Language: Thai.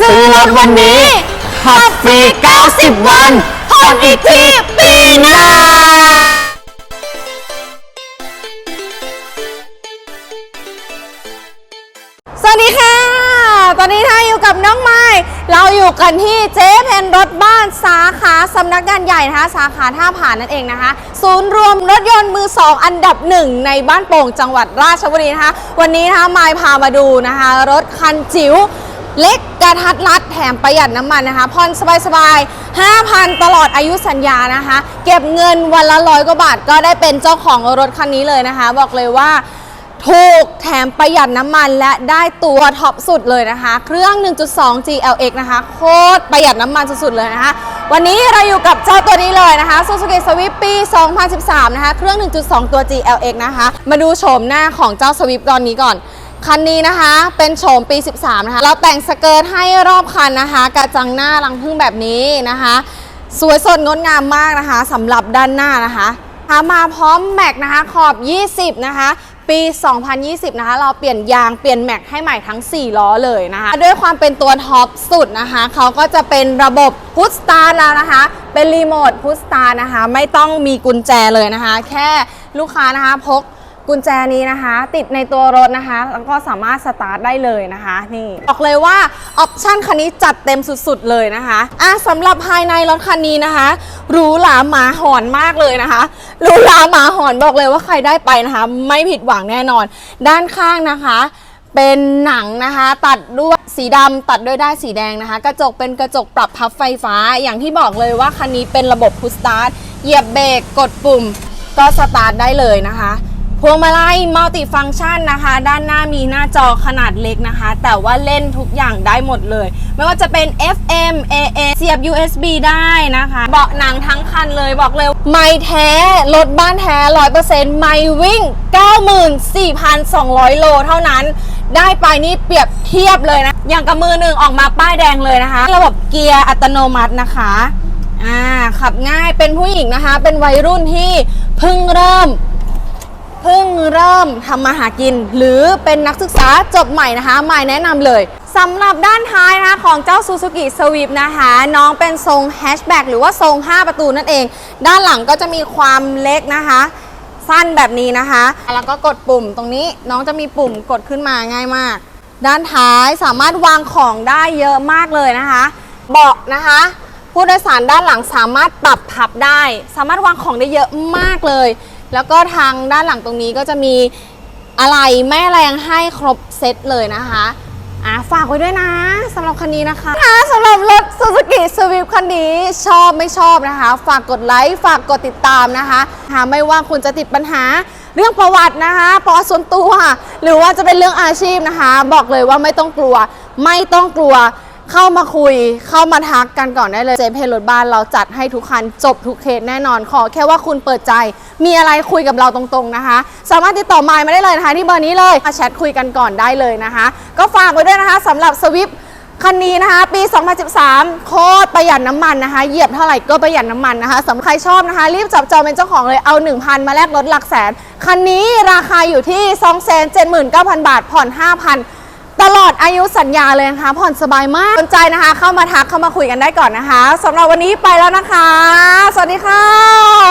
ซื้อรถวันนี้ขับฟรี 90 วันผ่อนอีกทีปีหน้า สวัสดีค่ะ ตอนนี้ท่าอยู่กับน้องไม้ เราอยู่กันที่เจ๊เพนรถบ้านสาขาสำนักงานใหญ่นะคะ สาขาท่าผ่านนั่นเองนะคะ ศูนย์รวมรถยนต์มือสองอันดับหนึ่งในบ้านโป่งจังหวัดราชบุรีนะคะ วันนี้นะคะไม้พามาดูนะคะ รถคันจิ๋ว เล็กกระทัดรัดแถมประหยัดน้ำมันนะคะผ่อนสบายๆ 5,000 ตลอดอายุสัญญานะคะ เก็บเงินวันละร้อยกว่าบาทก็ได้เป็นเจ้าของรถคันนี้เลยนะคะ บอกเลยว่าถูกแถมประหยัดน้ำมันและได้ตัวท็อปสุดเลยนะคะ เครื่อง 1.2 GLX นะคะ โคตรประหยัดน้ำมันสุดๆเลยนะคะ วันนี้เราอยู่กับเจ้าตัวนี้เลยนะคะ Suzuki Swift ปี 2013 นะคะ เครื่อง 1.2 ตัว GLX นะคะ มาดูโฉมหน้าของเจ้า Swift ตอนนี้ก่อน คันนี้นะคะเป็นโฉมปี 13 นะคะ เราแต่งสเกิร์ตให้รอบคันนะคะ กระจังหน้ารังพึ่งแบบนี้นะคะ สวยสดงดงามมากนะคะสำหรับด้านหน้านะคะมาพร้อมแม็กนะคะขอบ 20 นะคะ ปี 2020 นะคะ เราเปลี่ยนยางเปลี่ยนแม็กให้ใหม่ทั้ง 4 ล้อเลยนะคะ ด้วยความเป็นตัวท็อปสุดนะคะ เขาก็จะเป็นระบบพุชสตาร์แล้วนะคะ เป็นรีโมทพุชสตาร์นะคะ ไม่ต้องมีกุญแจเลยนะคะ แค่ลูกค้านะคะพก กุญแจนี้นะคะ ติดในตัวรถนะคะ แล้วก็สามารถสตาร์ทได้เลยนะคะนี่บอกเลยว่าออปชั่นคันนี้จัดเต็มสุดๆเลยนะคะอะสำหรับภายในรถคันนี้นะคะหรูหราหมาหอนมากเลยนะคะหรูหราหมาหอนบอกเลยว่าใครได้ไปนะคะ ไม่ผิดหวังแน่นอน ด้านข้างนะคะเป็นหนังนะคะ ตัดด้วยสีดำตัดด้วยได้ายสีแดงนะคะ กระจกเป็นกระจกปรับพับไฟฟ้า อย่างที่บอกเลยว่าคันนี้เป็นระบบพุชสตาร์ทเหยียบเบรกกดปุ่มก็สตาร์ทได้เลยนะคะ พวงมาลัยมัลติฟัง c t ชันนะคะ ด้านหน้ามีหน้าจอขนาดเล็กนะคะ แต่ว่าเล่นทุกอย่างได้หมดเลย ไม่ว่าจะเป็น FM AM เสียบ USB ได้นะคะ เบาะหนังทั้งคันเลยบอกเลย ไม่แท้ รถบ้านแท้ 100%ไม่วิ่ง 94,200 โลเท่านั้น ได้ไปนี่เปรียบเทียบเลยนะ อย่างกับมือหนึ่งออกมาป้ายแดงเลยนะคะ ระบบเกียร์อัตโนมัตินะคะอ่าขับง่ายเป็นผู้หญิงนะคะ เป็นวัยรุ่นที่เพิ่งเริ่ม เพิ่งเริ่มทำมาหากิน หรือเป็นนักศึกษาจบใหม่นะคะหมายแนะนำเลยสำหรับด้านท้ายนะคะของเจ้า Suzuki Swift นะคะ น้องเป็นทรงแฮชแบ็กหรือว่าทรง 5 ประตูนั่นเอง ด้านหลังก็จะมีความเล็กนะคะ สั้นแบบนี้นะคะ แล้วก็กดปุ่มตรงนี้น้องจะมีปุ่มกดขึ้นมาง่ายมาก ด้านท้ายสามารถวางของได้เยอะมากเลยนะคะ เบาะนะคะผู้โดยสารด้านหลังสามารถปรับพับได้ สามารถวางของได้เยอะมากเลย แล้วก็ทางด้านหลังตรงนี้ก็จะมีอะไรแม่แรงให้ครบเซตเลยนะคะอะฝากไว้ด้วยนะสำหรับคันนี้นะคะค่ะสำหรับรถ Suzuki Swift คันนี้ชอบไม่ชอบนะคะ ฝากกดไลค์ฝากกดติดตามนะคะหาไม่ว่าคุณจะติดปัญหาเรื่องประวัตินะคะประวัติส่วนตัว หรือว่าจะเป็นเรื่องอาชีพนะคะ บอกเลยว่าไม่ต้องกลัว ไม่ต้องกลัว เข้ามาคุยเข้ามาทักกันก่อนได้เลยเจเพรถบ้านเราจัดให้ทุกคันจบทุกเคสแน่นอนขอแค่ว่าคุณเปิดใจ มีอะไรคุยกับเราตรงๆนะคะ สามารถติดต่อมายมาได้เลยนะคะที่เบอร์นี้เลยมาแชทคุยกันก่อนได้เลยนะคะ ก็ฝากไว้ด้วยนะคะสำหรับสวิฟคันนี้นะคะปี 2013 โคตรประหยัดน้ำมันนะคะ เหยียบเท่าไหร่ก็ประหยัดน้ำมันนะคะสำหรับใครชอบนะคะ รีบจับจองเป็นเจ้าของเลยเอา 1,000 มาแลกรถหลักแสน คันนี้ราคาอยู่ที่ 279,000 บาทผ่อน 5,000 ตลอดอายุสัญญาเลยนะคะผ่อนสบายมากสนใจนะคะ เข้ามาทักเข้ามาคุยกันได้ก่อนนะคะสำหรับวันนี้ไปแล้วนะคะ สวัสดีค่ะ